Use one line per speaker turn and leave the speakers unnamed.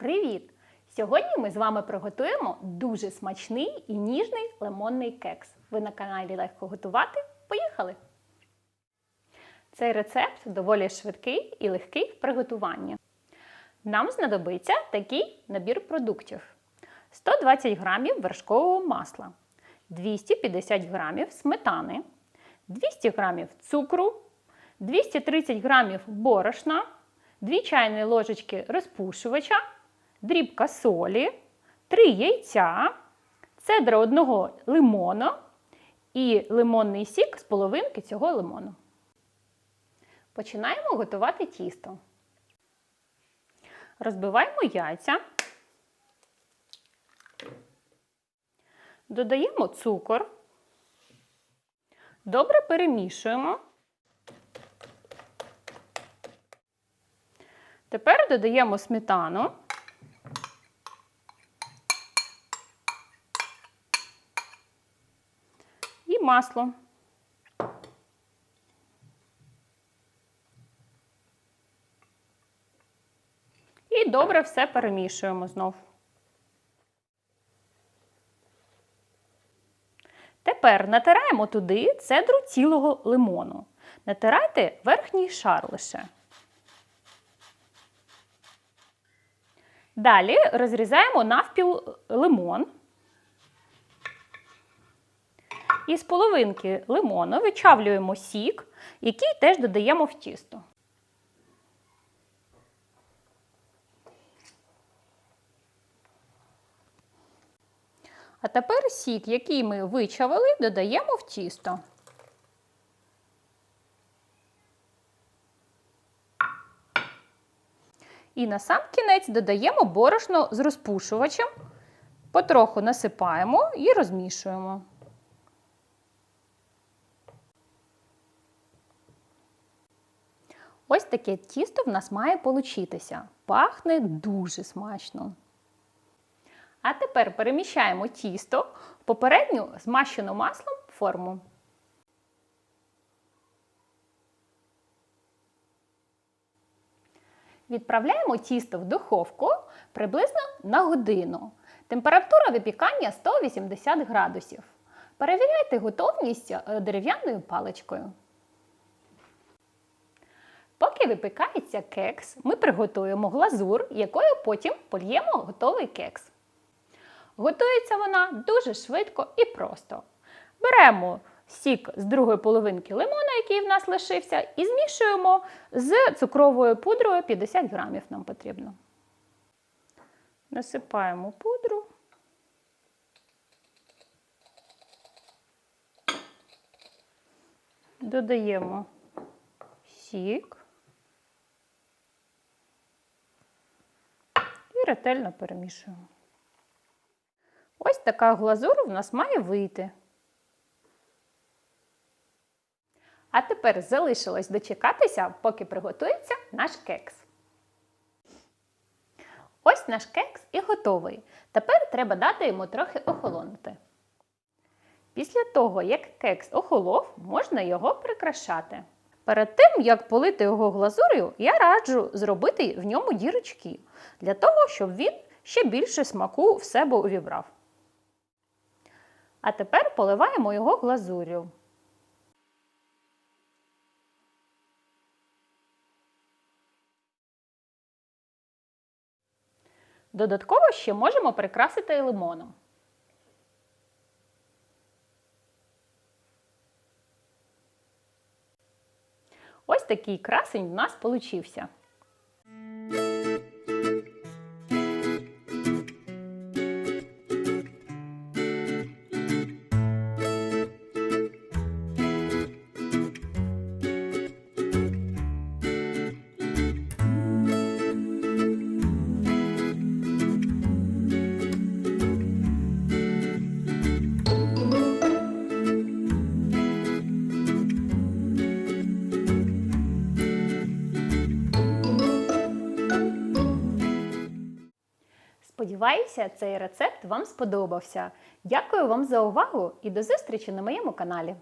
Привіт! Сьогодні ми з вами приготуємо дуже смачний і ніжний лимонний кекс. Ви на каналі Легко готувати. Поїхали! Цей рецепт доволі швидкий і легкий в приготуванні. Нам знадобиться такий набір продуктів: 120 г вершкового масла, 250 г сметани, 200 г цукру, 230 г борошна, 2 чайні ложечки розпушувача, дрібка солі, 3 яйця, цедра одного лимону і лимонний сік з половинки цього лимону. Починаємо готувати тісто. Розбиваємо яйця, додаємо цукор, добре перемішуємо. Тепер додаємо сметану. Масло. І добре все перемішуємо знов. Тепер натираємо туди цедру цілого лимону. Натирайте верхній шар лише. Далі розрізаємо навпіл лимон. І з половинки лимону вичавлюємо сік, який теж додаємо в тісто. А тепер сік, який ми вичавили, додаємо в тісто. І на сам кінець додаємо борошно з розпушувачем, потроху насипаємо і розмішуємо. Ось таке тісто в нас має получитися. Пахне дуже смачно. А тепер переміщаємо тісто в попередню змащену маслом форму. Відправляємо тісто в духовку приблизно на годину. Температура випікання 180 градусів. Перевіряйте готовність е, дерев'яною паличкою. Поки випікається кекс, ми приготуємо глазур, якою потім польємо готовий кекс. Готується вона дуже швидко і просто. Беремо сік з другої половинки лимона, який в нас лишився, і змішуємо з цукровою пудрою 50 грамів нам потрібно. Насипаємо пудру. Додаємо сік ретельно перемішуємо. Ось така глазур в нас має вийти. А тепер залишилось дочекатися, поки приготується наш кекс. Ось наш кекс і готовий. Тепер треба дати йому трохи охолонути. Після того, як кекс охолов, можна його прикрашати. Перед тим, як полити його глазур'ю, я раджу зробити в ньому дірочки, для того, щоб він ще більше смаку в себе увібрав. А тепер поливаємо його глазур'ю. Додатково ще можемо прикрасити лимоном. Ось такий красень в нас получився. Сподіваюся, цей рецепт вам сподобався. Дякую вам за увагу і до зустрічі на моєму каналі.